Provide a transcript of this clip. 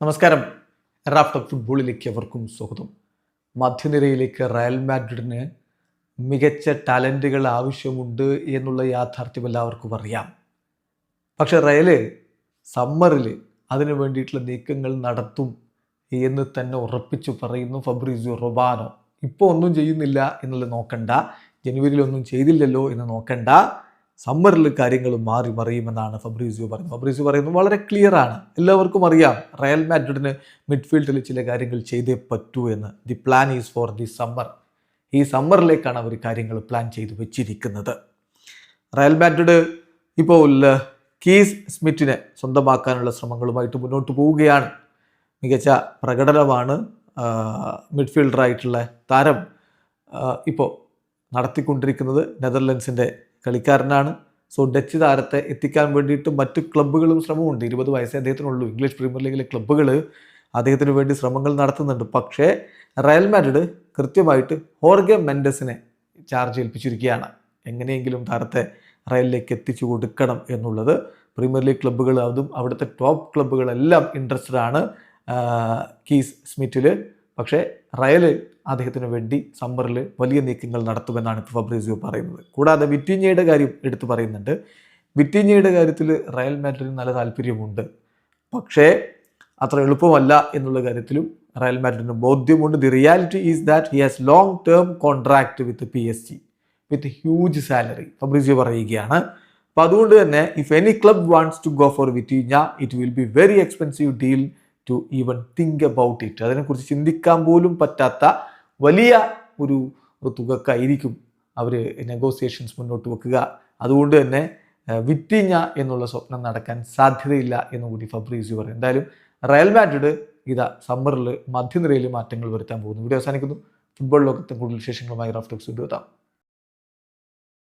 നമസ്കാരം. റാഫ്റ്റർ ഫുട്ബോളിലേക്ക് അവർക്കും സ്വാഗതം. മധ്യനിരയിലേക്ക് റയൽ മാഡ്രിഡിന് മികച്ച ടാലന്റുകൾ ആവശ്യമുണ്ട് എന്നുള്ള യാഥാർത്ഥ്യം എല്ലാവർക്കും അറിയാം. പക്ഷെ റയൽ സമ്മറിൽ അതിനു വേണ്ടിയിട്ടുള്ള നീക്കങ്ങൾ നടത്തും എന്ന് തന്നെ ഉറപ്പിച്ചു പറയുന്നു ഫബ്രീസിയോ റൊബാനോ. ഇപ്പോൾ ഒന്നും ചെയ്യുന്നില്ല എന്നുള്ളത് നോക്കണ്ട. ജനുവരിയിൽ ഒന്നും ചെയ്തില്ലല്ലോ എന്ന് നോക്കണ്ട. സമ്മറിൽ കാര്യങ്ങൾ മാറി മറിയുമെന്നാണ് ഫബ്രീസിയോ പറയുന്നത്. ഫബ്രീസിയോ പറയുന്നത് വളരെ ക്ലിയർ ആണ്. എല്ലാവർക്കും അറിയാം റയൽ മാഡ്രിഡിന് മിഡ്ഫീൽഡിൽ ചില കാര്യങ്ങൾ ചെയ്തേ പറ്റൂ എന്ന്. The plan is for the summer ഈ സമ്മറിലേക്കാണ് അവർ കാര്യങ്ങൾ പ്ലാൻ ചെയ്തു വെച്ചിരിക്കുന്നത്. റയൽ മാഡ്രിഡ് ഇപ്പോൾ കീസ് സ്മിറ്റിനെ സ്വന്തമാക്കാനുള്ള ശ്രമങ്ങളുമായിട്ട് മുന്നോട്ട് പോവുകയാണ്. മികച്ച പ്രകടനമാണ് മിഡ്ഫീൽഡറായിട്ടുള്ള താരം ഇപ്പോൾ നടത്തിക്കൊണ്ടിരിക്കുന്നത് നെതർലൻഡ്സിന്റെ കളിക്കാരനാണ്. സോ ഡച്ച് താരത്തെ എത്തിക്കാൻ വേണ്ടിയിട്ട് മറ്റ് ക്ലബ്ബുകളും ശ്രമമുണ്ട്. ഇരുപത് വയസ്സേ അദ്ദേഹത്തിനുള്ളൂ. ഇംഗ്ലീഷ് പ്രീമിയർ ലീഗിലെ ക്ലബ്ബുകൾ അദ്ദേഹത്തിന് വേണ്ടി ശ്രമങ്ങൾ നടത്തുന്നുണ്ട്. പക്ഷേ റയൽ മാഡ്രിഡ് കൃത്യമായിട്ട് ഹോർഗെ മെൻഡസിനെ ചാർജ് ഏൽപ്പിച്ചിരിക്കുകയാണ്. എങ്ങനെയെങ്കിലും താരത്തെ റയലിലേക്ക് എത്തിച്ചു കൊടുക്കണം എന്നുള്ളത് പ്രീമിയർ ലീഗ് ക്ലബ്ബുകൾ അതും അവിടുത്തെ ടോപ്പ് ക്ലബ്ബുകളെല്ലാം ഇൻട്രസ്റ്റഡ് ആണ് കീസ് സ്മിറ്റിൽ പക്ഷേ റയൽ അദ്ദേഹത്തിന് വേണ്ടി സമ്മറിൽ വലിയ നീക്കങ്ങൾ നടത്തുമെന്നാണ് ഇപ്പോൾ ഫബ്രീസിയോ പറയുന്നത്. കൂടാതെ വിറ്റിഞ്ഞയുടെ കാര്യം എടുത്തു പറയുന്നുണ്ട്. വിറ്റിഞ്ഞയുടെ കാര്യത്തിൽ റയൽ മാഡ്രിഡിന് നല്ല താല്പര്യമുണ്ട്. പക്ഷേ അത്ര എളുപ്പമല്ല എന്നുള്ള കാര്യത്തിലും റയൽ മാഡ്രിഡിന് ബോധ്യമുണ്ട്. The reality is that he has long term contract with P S G with huge salary Fabrizio പറയുകയാണ്. അപ്പോൾ അതുകൊണ്ട് തന്നെ if any club wants to go for Vitinha it will be very expensive deal to even think about it അതിനെക്കുറിച്ച് ചിന്തിക്കാൻ പോലും പറ്റാത്ത വലിയ ഒരു തുകക്കായിരിക്കും അവർ നെഗോസിയേഷൻസ് മുന്നോട്ട് വെക്കുക. അതുകൊണ്ട് തന്നെ വിറ്റിഞ്ഞ എന്നുള്ള സ്വപ്നം നടക്കാൻ സാധ്യതയില്ല എന്ന് കൂടി ഫബ്രീസി പറയും. എന്തായാലും റയൽ മാഡ്രിഡ് ഇതാ സമ്മറിൽ മധ്യനിരയിൽ മാറ്റങ്ങൾ വരുത്താൻ പോകുന്നു. ഇവിടെ അവസാനിക്കുന്നു. ഫുട്ബോൾ ലോകത്തെ കൂടുതൽ വിശേഷങ്ങളുമായി വീഡിയോ എത്താം.